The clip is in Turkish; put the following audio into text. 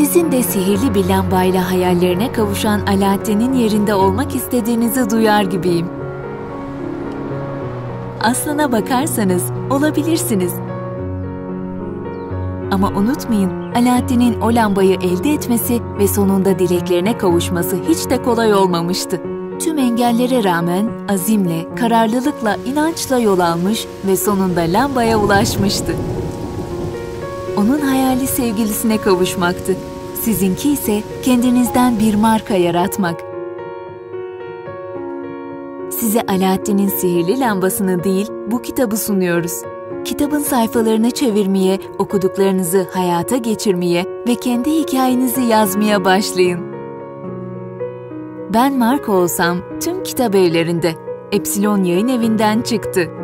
Sizin de sihirli bir lambayla hayallerine kavuşan Alaaddin'in yerinde olmak istediğinizi duyar gibiyim. Aslına bakarsanız olabilirsiniz. Ama unutmayın, Alaaddin'in o lambayı elde etmesi ve sonunda dileklerine kavuşması hiç de kolay olmamıştı. Tüm engellere rağmen azimle, kararlılıkla, inançla yol almış ve sonunda lambaya ulaşmıştı. Onun hayali sevgilisine kavuşmaktı. Sizinki ise kendinizden bir marka yaratmak. Size Alaaddin'in sihirli lambasını değil, bu kitabı sunuyoruz. Kitabın sayfalarını çevirmeye, okuduklarınızı hayata geçirmeye ve kendi hikayenizi yazmaya başlayın. Ben Marco olsam tüm kitap evlerinde Epsilon Yayın Evi'nden çıktı.